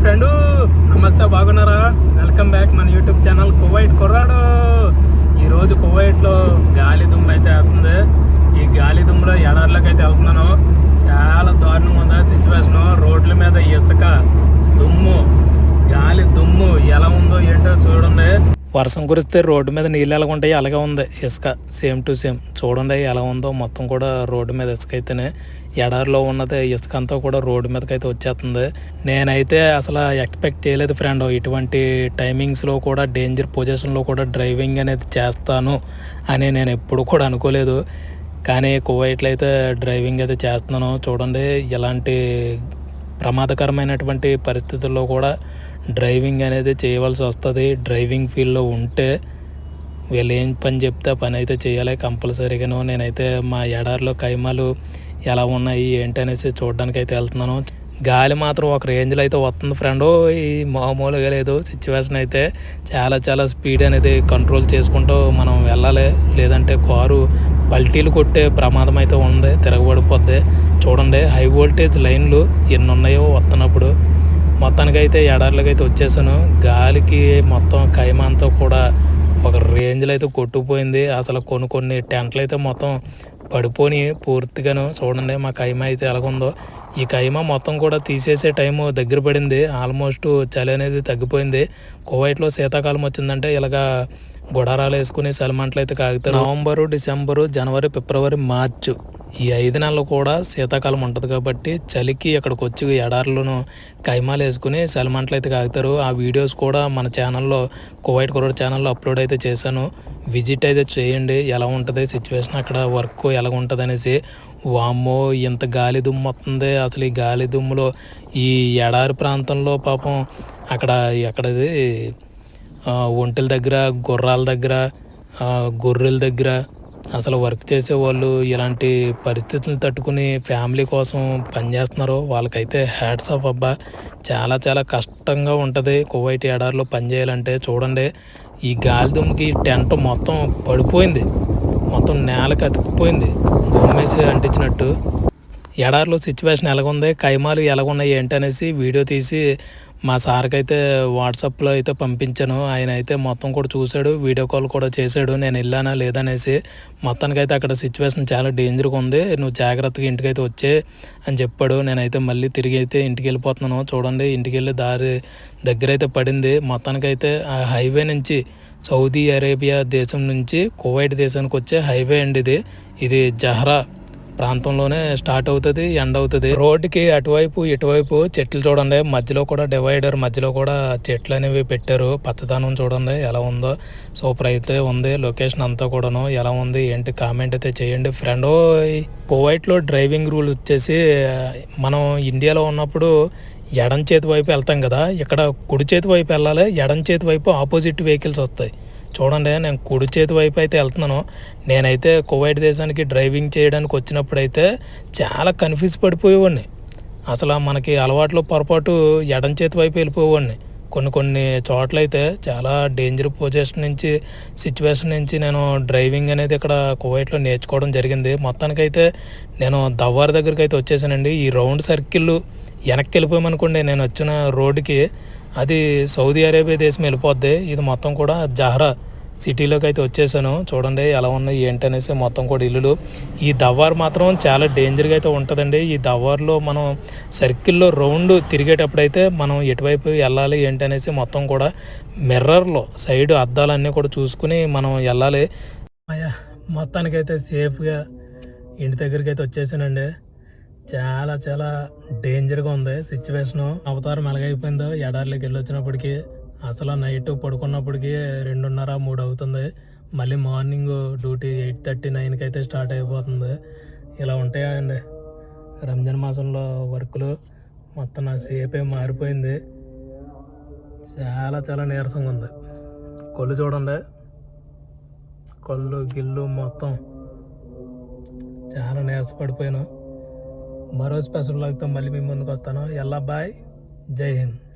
Friend నమస్తే బాగున్నారా? Welcome back మన యూట్యూబ్ ఛానల్ కువైట్ కుర్రాడు. ఈరోజు కువైట్లో గాలి దుమ్ము అయితే అవుతుంది ఈ గాలి దుమ్ములో ఎడార్లోకి అయితే వెళ్తున్నాను చాలా దారుణంగా ఉంది సిచ్యువేషన్ రోడ్ల మీద ఇసుక దుమ్ము గాలి దుమ్ము ఎలా ఉందో ఏంటో చూడండి వర్షం కురిస్తే రోడ్డు మీద నీళ్ళు ఎలా ఉంటాయి అలాగే ఉంది. ఇసుక సేమ్ టు సేమ్. చూడండి ఎలా ఉందో. మొత్తం కూడా రోడ్డు మీద ఇసుక అయితేనే ఎడారిలో ఉన్నది. ఇసుక అంతా కూడా రోడ్డు మీదకి అయితే వచ్చేస్తుంది. నేనైతే అసలు ఎక్స్పెక్ట్ చేయలేదు ఫ్రెండ్. ఇటువంటి టైమింగ్స్లో కూడా డేంజర్ పొజిషన్లో కూడా డ్రైవింగ్ అనేది చేస్తాను అని నేను ఎప్పుడు కూడా అనుకోలేదు. కానీ కువైట్లో అయితే డ్రైవింగ్ అయితే చేస్తున్నాను. చూడండి ఎలాంటి ప్రమాదకరమైనటువంటి పరిస్థితుల్లో కూడా డ్రైవింగ్ అనేది చేయవలసి వస్తుంది. డ్రైవింగ్ ఫీల్డ్లో ఉంటే వీళ్ళు ఏం పని చెప్తే పని అయితే చేయాలి కంపల్సరీగాను. నేనైతే మా ఎడారిలో కైమాలు ఎలా ఉన్నాయి ఏంటి అనేసి చూడడానికి అయితే వెళ్తున్నాను. గాలి మాత్రం ఒక రేంజ్లో అయితే వస్తుంది ఫ్రెండ్. ఈ మామూలుగా లేదు. సిచ్యువేషన్ అయితే చాలా చాలా స్పీడ్ అనేది కంట్రోల్ చేసుకుంటూ మనం వెళ్ళాలి. లేదంటే కారు పల్టీలు కొట్టే ప్రమాదం అయితే ఉంది తిరగబడిపోద్ది. చూడండి హై వోల్టేజ్ లైన్లు ఎన్ని ఉన్నాయో వస్తున్నప్పుడు. మొత్తానికి అయితే వచ్చేసాను. గాలికి మొత్తం కైమ అంతా కూడా ఒక రేంజ్లో అయితే కొట్టుకుపోయింది. అసలు కొన్ని కొన్ని టెంట్లు అయితే మొత్తం పడిపోని పూర్తిగాను. చూడండి మా కైమ అయితే ఎలాగుందో. ఈ కైమ మొత్తం కూడా తీసేసే టైము దగ్గర పడింది. ఆల్మోస్ట్ చలి అనేది తగ్గిపోయింది. కువైట్లో శీతాకాలం వచ్చిందంటే ఇలాగా గుడారాలు వేసుకుని సలమంటలు అయితే కాగుతారు నవంబరు డిసెంబరు జనవరి ఫిబ్రవరి మార్చు ఈ ఐదు నెలలు కూడా శీతాకాలం ఉంటుంది కాబట్టి చలికి ఇక్కడికి వచ్చి ఎడారులను కైమాలు వేసుకుని సలమంటలు అయితే కాగుతారు. ఆ వీడియోస్ కూడా మన ఛానల్లో కువైట్ కుర్రోడ్ ఛానల్లో అప్లోడ్ అయితే చేశాను. విజిట్ అయితే చేయండి. ఎలా ఉంటుంది సిచ్యువేషన్ అక్కడ? వర్క్ ఎలా ఉంటుంది అనేసి. వామ్మో ఇంత గాలి దుమ్ము వస్తుంది. అసలు ఈ గాలి దుమ్ములో ఈ ఎడారి ప్రాంతంలో పాపం అక్కడ ఎక్కడది ఒంటెల దగ్గర గుర్రాల దగ్గర గొర్రెల దగ్గర అసలు వర్క్ చేసే వాళ్ళు ఇలాంటి పరిస్థితులను తట్టుకుని ఫ్యామిలీ కోసం పనిచేస్తున్నారు వాళ్ళకైతే హ్యాట్స్ ఆఫ్ అబ్బా. చాలా చాలా కష్టంగా ఉంటుంది కువైట్ ఎడారిలో పనిచేయాలంటే చూడండి ఈ గాలి దుమ్ముకి టెంట్ మొత్తం పడిపోయింది. మొత్తం నేలకు అతుక్కుపోయింది. బొమ్మేసి అంటించినట్టు. ఎడారిలో సిచ్యువేషన్ ఎలాగుంది? కైమాలు ఎలాగున్నాయి? ఏంటి అనేసి వీడియో తీసి మా సార్కి అయితే వాట్సాప్లో అయితే పంపించాను. ఆయన అయితే మొత్తం కూడా చూశాడు. వీడియో కాల్ కూడా చేశాడు. నేను వెళ్ళానా లేదనేసి మొత్తానికి అయితే అక్కడ సిచ్యువేషన్ చాలా డేంజర్గా ఉంది. నువ్వు జాగ్రత్తగా ఇంటికైతే వచ్చే అని చెప్పాడు. నేనైతే మళ్ళీ తిరిగి అయితే ఇంటికి వెళ్ళిపోతున్నాను. చూడండి ఇంటికి వెళ్ళి దారి దగ్గర అయితే పడింది. మొత్తానికైతే ఆ హైవే నుంచి సౌదీ అరేబియా దేశం నుంచి కువైట్ దేశానికి వచ్చే హైవే అండి ఇది. ఇది జహ్రా. ప్రాంతంలోనే స్టార్ట్ అవుతుంది ఎండ్ అవుతుంది. రోడ్డుకి అటువైపు ఇటువైపు చెట్లు చూడండి. మధ్యలో కూడా డివైడర్ మధ్యలో కూడా చెట్లు అనేవి పెట్టారు. పచ్చదనం చూడండి ఎలా ఉందో. సూపర్ అయితే ఉంది. లొకేషన్ అంతా కూడాను ఎలా ఉంది ఏంటి కామెంట్ అయితే చేయండి. ఫ్రెండ్ కువైట్లో డ్రైవింగ్ రూల్ వచ్చేసి మనం ఇండియాలో ఉన్నప్పుడు ఎడం చేతి వైపు వెళ్తాం కదా. ఇక్కడ కుడి చేతి వైపు వెళ్ళాలి ఎడం చేతి వైపు ఆపోజిట్ వెహికల్స్ వస్తాయి. చూడండి నేను కుడి చేతి వైపు అయితే వెళ్తున్నాను. నేనైతే కువైట్ దేశానికి డ్రైవింగ్ చేయడానికి వచ్చినప్పుడు అయితే చాలా కన్ఫ్యూజ్ పడిపోయేవాడిని. అసలు మనకి అలవాట్లో పొరపాటు ఎడం చేతి వైపు వెళ్ళిపోయేవాడిని. కొన్ని కొన్ని చోట్ల అయితే చాలా డేంజర్ పొజిషన్ నుంచి సిచ్యువేషన్ నుంచి నేను డ్రైవింగ్ అనేది ఇక్కడ కువైట్లో నేర్చుకోవడం జరిగింది. మొత్తానికైతే నేను దవ్వార్ దగ్గరికి అయితే వచ్చేసానండి. ఈ రౌండ్ సర్కిల్ వెనక్కి వెళ్ళిపోయామనుకోండి నేను వచ్చిన రోడ్డుకి అది సౌదీ అరేబియా దేశం వెళ్ళిపోద్ది. ఇది మొత్తం కూడా జహ్రా. సిటీలోకి అయితే వచ్చేసాను. చూడండి ఎలా ఉన్నాయి ఏంటనేసి మొత్తం కూడా ఇల్లులు. ఈ దవ్వారు మాత్రం చాలా డేంజర్గా అయితే ఉంటుందండి. ఈ దవ్వారులో మనం సర్కిల్లో రౌండ్ తిరిగేటప్పుడు అయితే మనం ఎటువైపు వెళ్ళాలి ఏంటనేసి మొత్తం కూడా మిర్రర్లో సైడ్ అద్దాలన్నీ కూడా చూసుకుని మనం వెళ్ళాలి. మొత్తానికైతే సేఫ్గా ఇంటి దగ్గరికి అయితే వచ్చేసానండి. చాలా చాలా డేంజర్గా ఉంది సిచ్యువేషను అవతారం ఎలాగైపోయిందో ఎడార్లోకి వెళ్ళి వచ్చినప్పటికీ అసలు నైట్ పడుకున్నప్పటికీ రెండున్నర మూడు అవుతుంది మళ్ళీ మార్నింగ్ డ్యూటీ ఎయిట్ థర్టీ నైన్కి అయితే స్టార్ట్ అయిపోతుంది. ఇలా ఉంటాయండి. రంజాన్ మాసంలో వర్కులు మొత్తం నా సేపే మారిపోయింది. చాలా చాలా నీరసంగా ఉంది. కొల్లు చూడండి. కొల్లు గిల్లు మొత్తం చాలా నీరసపడిపోయాను. మరో స్పెషల్ లాగ్తో మళ్ళీ మీ ముందుకు వస్తాను. ఎల్లా బాయ్. జై హింద్.